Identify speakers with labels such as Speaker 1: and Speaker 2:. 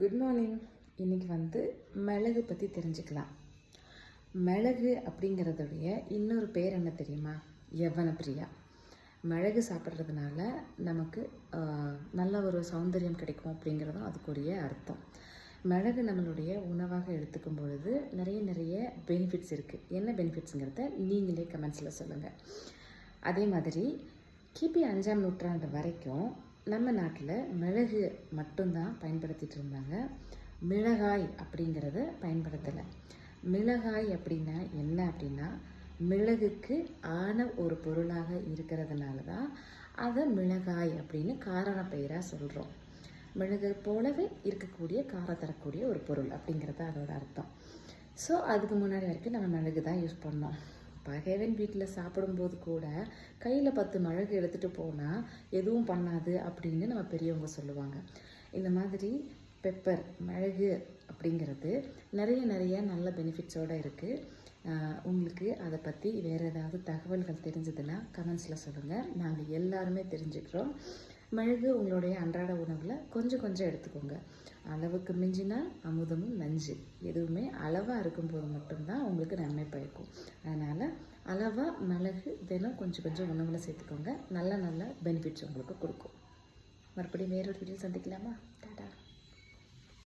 Speaker 1: Good morning இன்னைக்கு வந்து மிளகு பற்றி தெரிஞ்சுக்கலாம். மிளகு அப்படிங்கிறதுடைய இன்னொரு பேர் என்ன தெரியுமா? எவ்வன பிரியா மிளகு சாப்பிட்றதுனால நமக்கு நல்ல ஒரு சௌந்தரியம் கிடைக்கும் அப்படிங்கிறதும் அதுக்குரிய அர்த்தம். மிளகு நம்மளுடைய உணவாக எடுத்துக்கும் பொழுது நிறைய நிறைய பெனிஃபிட்ஸ் இருக்குது என்ன பெனிஃபிட்ஸுங்கிறத நீங்களே கமெண்ட்ஸில் சொல்லுங்கள் அதே மாதிரி கிபி அஞ்சாம் நூற்றாண்டு வரைக்கும் நம்ம நாட்டில் மிளகு மட்டும்தான் பயன்படுத்திட்டு இருந்தாங்க. மிளகாய் அப்படிங்கிறத பயன்படுத்தலை. மிளகாய் அப்படின்னா என்ன அப்படின்னா மிளகுக்கு ஆன ஒரு பொருளாக இருக்கிறதுனால தான் அதை மிளகாய் அப்படின்னு காரண பெயராக சொல்கிறோம் மிளகு போலவே இருக்கக்கூடிய காரம் தரக்கூடிய ஒரு பொருள் அப்படிங்கிறது அதோட அர்த்தம். ஸோ அதுக்கு முன்னாடி வரைக்கும் நம்ம மிளகு தான் யூஸ் பண்ணோம். பகைவன் வீட்டில் சாப்பிடும்போது கூட கையில் பத்து மிளகு எடுத்துகிட்டு போனால் எதுவும் பண்ணாது அப்படின்னு நம்ம பெரியவங்க சொல்லுவாங்க. இந்த மாதிரி பெப்பர் மிளகு அப்படிங்கிறது நிறைய நிறைய நல்ல பெனிஃபிட்ஸோடு இருக்குது உங்களுக்கு அதை பற்றி வேறு ஏதாவது தகவல்கள் தெரிஞ்சதுன்னா கமெண்ட்ஸில் சொல்லுங்கள் நாங்கள் எல்லாருமே தெரிஞ்சுக்கிறோம். மிளகு உங்களுடைய அன்றாட உணவில் கொஞ்சம் கொஞ்சம் எடுத்துக்கோங்க. அளவுக்கு மிஞ்சினால் அமுதமும் நஞ்சு. எதுவுமே அளவாக இருக்கும்போது மட்டும்தான் உங்களுக்கு நன்மை பயக்கும். அதனால் அளவாக மிளகு தினம் கொஞ்சம் கொஞ்சம் உணவில் சேர்த்துக்கோங்க. நல்ல நல்ல பெனிஃபிட்ஸ் உங்களுக்கு கொடுக்கும். மறுபடியும் வேறொரு வீடியோ சந்திக்கலாமா? டாடா.